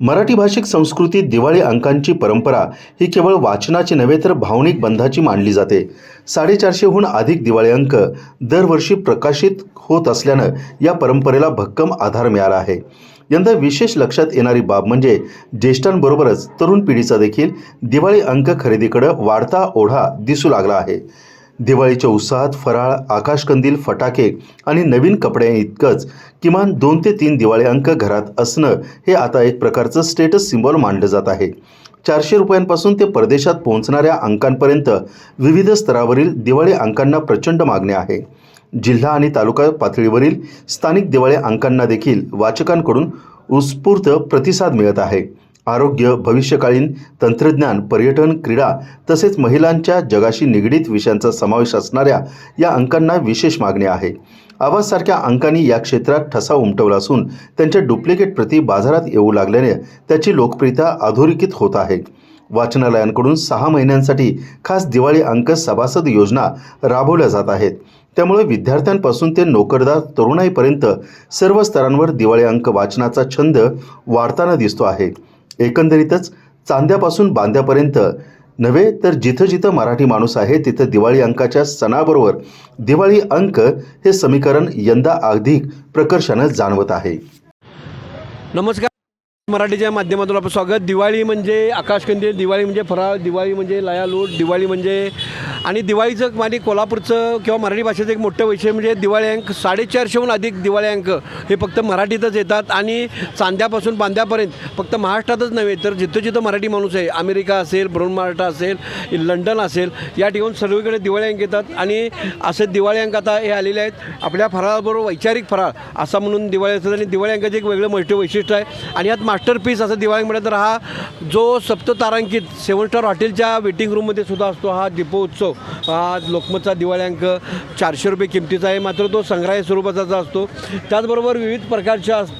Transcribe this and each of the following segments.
मराठी भाषिक संस्कृतीत दिवाळी अंकांची परंपरा ही केवळ वाचनाची नव्हे तर भावनिक बंधाची मानली जाते. साडेचारशेहून अधिक दिवाळी अंक दरवर्षी प्रकाशित होत असल्यानं या परंपरेला भक्कम आधार मिळाला आहे. यंदा विशेष लक्षात येणारी बाब म्हणजे ज्येष्ठांबरोबरच तरुण पिढीचा देखील दिवाळी अंक खरेदीकडं वाढता ओढा दिसू लागला आहे. दिवाळीच्या उत्साहात फराळ आकाशकंदील फटाके आणि नवीन कपड्या इतकंच. किमान दोन ते तीन दिवाळी अंक घरात असणं हे आता एक प्रकारचं स्टेटस सिम्बॉल मानलं जात आहे. चारशे रुपयांपासून ते परदेशात पोहोचणाऱ्या अंकांपर्यंत विविध स्तरावरील दिवाळी अंकांना प्रचंड मागणी आहे. जिल्हा आणि तालुका पातळीवरील स्थानिक दिवाळी अंकांना देखील वाचकांकडून उत्स्फूर्त प्रतिसाद मिळत आहे. आरोग्य भविष्यकालीन तंत्रज्ञान पर्यटन क्रीडा तसेच महिलांच्या जगाशी निगडीत विषयांचा समावेश असणाऱ्या या अंकांना विशेष मागणी आहे. आवाजसारख्या अंकांनी या क्षेत्रात ठसा उमटवला असून त्यांच्या डुप्लिकेट प्रती बाजारात येऊ लागल्याने त्याची लोकप्रियता अधोरेखित होत आहे. वाचनालयांकडून सहा महिन्यांसाठी खास दिवाळी अंक सभासद योजना राबवल्या जात आहेत. त्यामुळे विद्यार्थ्यांपासून ते नोकरदार तरुणाईपर्यंत सर्व स्तरांवर दिवाळी अंक वाचनाचा छंद वाढताना दिसतो आहे. एकंदरीतच चांद्यापासून बांद्यापर्यंत. नव्हे तर जिथं जिथं मराठी माणूस आहे तिथं दिवाळी अंकाच्या सणाबरोबर दिवाळी अंक हे समीकरण यंदा अधिक प्रकर्षानं जाणवत आहे. नमस्कार. मराठीच्या माध्यमातून आपलं स्वागत. दिवाळी म्हणजे आकाशकंदील दिवाळी म्हणजे फराळ दिवाळी म्हणजे लयालूट दिवाळी म्हणजे आणि दिवाळीचं आणि कोल्हापूरचं किंवा मराठी भाषेचं एक मोठं वैशिष्ट्य म्हणजे दिवाळी अंक साडेचारशेहून अधिक दिवाळी अंक हे फक्त मराठीतच येतात आणि चांद्यापासून बांद्यापर्यंत फक्त महाराष्ट्रातच नव्हे तर जिथं जिथं मराठी माणूस आहे अमेरिका असेल ब्रुन महाराष्ट्र असेल लंडन असेल या ठिकाणी सर्वीकडे दिवाळी अंक येतात. आणि असे दिवाळी अंक आता हे आलेले आहेत. आपल्या फराळाबरोबर वैचारिक फराळ असा म्हणून दिवाळी असतात आणि दिवाळी अंकाचं एक वेगळं मोठं वैशिष्ट्य आहे. आणि यात मास्टरपीस असं दिवाळी म्हणलं तर हा जो सप्ततारांकित सेवन स्टार हॉटेलच्या वेटिंग रूममध्ये सुद्धा असतो हा दीपोत्सव हा लोकमतचा दिवाळी अंक चारशे रुपये किमतीचा आहे मात्र तो संग्राह्य स्वरूपाचा असतो त्याचबरोबर विविध प्रकारच्या अस-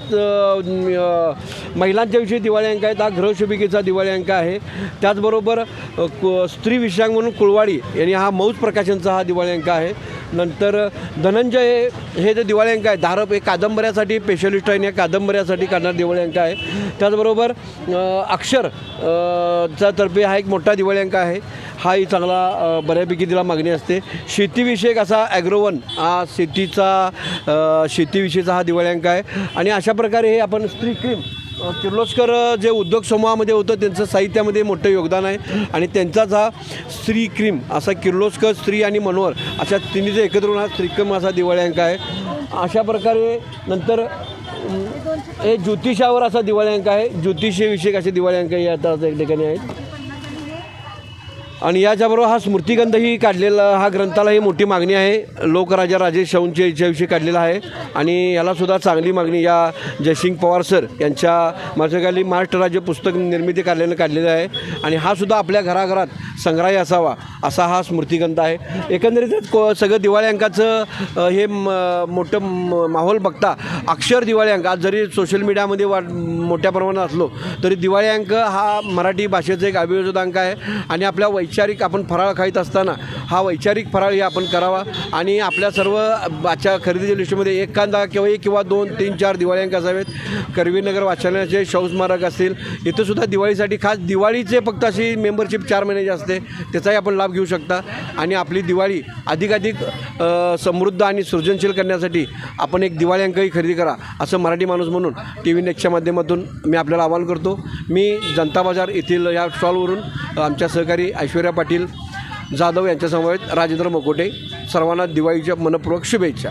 महिलांच्या विषयी दिवाळी अंक आहेत हा गृहशोभिकेचा दिवाळी अंक आहे. त्याचबरोबर कु- स्त्री विषयांक म्हणून कुळवाडी यांनी हा मौज प्रकाशनचा हा दिवाळी अंक आहे. नंतर धनंजय हे जे दिवाळी अंक आहे धारप हे कादंबऱ्यासाठी स्पेशलिस्ट आहे आणि या कादंबऱ्यासाठी काढणारा दिवाळी अंक आहे. त्याचबरोबर अक्षर चा तर्फे हा एक मोठा दिवाळी अंक आहे. हाही चांगला बऱ्यापैकी तिला मागणी असते. शेतीविषयक असा ॲग्रोवन हा शेतीचा शेतीविषयीचा हा दिवाळी अंक आहे. आणि अशा प्रकारे हे आपण स्त्री क्रीम किर्लोस्कर जे उद्योग समूहामध्ये होतं त्यांचं साहित्यामध्ये मोठं योगदान आहे. आणि त्यांचाच हा स्त्री क्रीम असा किर्लोस्कर स्त्री आणि मनोहर अशा तिन्हीचे एकत्र होऊन हा स्त्रीक्रीम असा दिवाळी अंक आहे. अशा प्रकारे नंतर हे ज्योतिषावर असा दिवाळी अंक आहे. ज्योतिषविषयक असे दिवाळी अंक हे आता एक ठिकाणी आहेत. आणि याच्याबरोबर हा स्मृतिगंधही काढलेला हा ग्रंथाला ही मोठी मागणी आहे. लोकराजा राजेश शाहूंच्या याच्याविषयी काढलेला आहे. आणि यालासुद्धा चांगली मागणी या जयसिंग पवार सर यांच्या माझ्या महाराष्ट्र राज्य पुस्तक निर्मिती कार्यालयानं काढलेला आहे. आणि हा सुद्धा आपल्या घराघरात संग्रही असावा असा हा स्मृतिग्रंथ आहे. एकंदरीतच को सगळं दिवाळी अंकाचं हे म मोठं म- माहोल बघता अक्षर दिवाळी अंक आज जरी सोशल मीडियामध्ये वा मोठ्या प्रमाणात असलो तरी दिवाळी अंक हा मराठी भाषेचा एक अभियोजित अंक आहे. आणि आपल्या वैचारिक आपण फराळ खाईत असताना हा वैचारिक फराळ हे आपण करावा. आणि आपल्या सर्व आजच्या खरेदीच्या लिस्टमध्ये एखादा किंवा एक किंवा दोन तीन चार दिवाळी अंक असावेत. करवीनगर वाचनालयाचे शौस्मारक असतील. इथंसुद्धा दिवाळीसाठी खास दिवाळीचे फक्त अशी मेंबरशिप चार महिन्याची असते त्याचाही आपण लाभ घेऊ शकता. आणि आपली दिवाळी अधिकाधिक समृद्ध आणि सृजनशील करण्यासाठी आपण एक दिवाळी अंकही खरेदी करा असं मराठी माणूस म्हणून टी व्ही नेक्स्टच्या माध्यमातून मी आपल्याला आवाहन करतो. मी जनता बाजार येथील या स्टॉलवरून आमच्या सहकारी ऐश्वर्या पाटील जाधव यांच्यासमवेत राजेंद्र मकोटे सर्वांना दिवाळीच्या मनपूर्वक शुभेच्छा.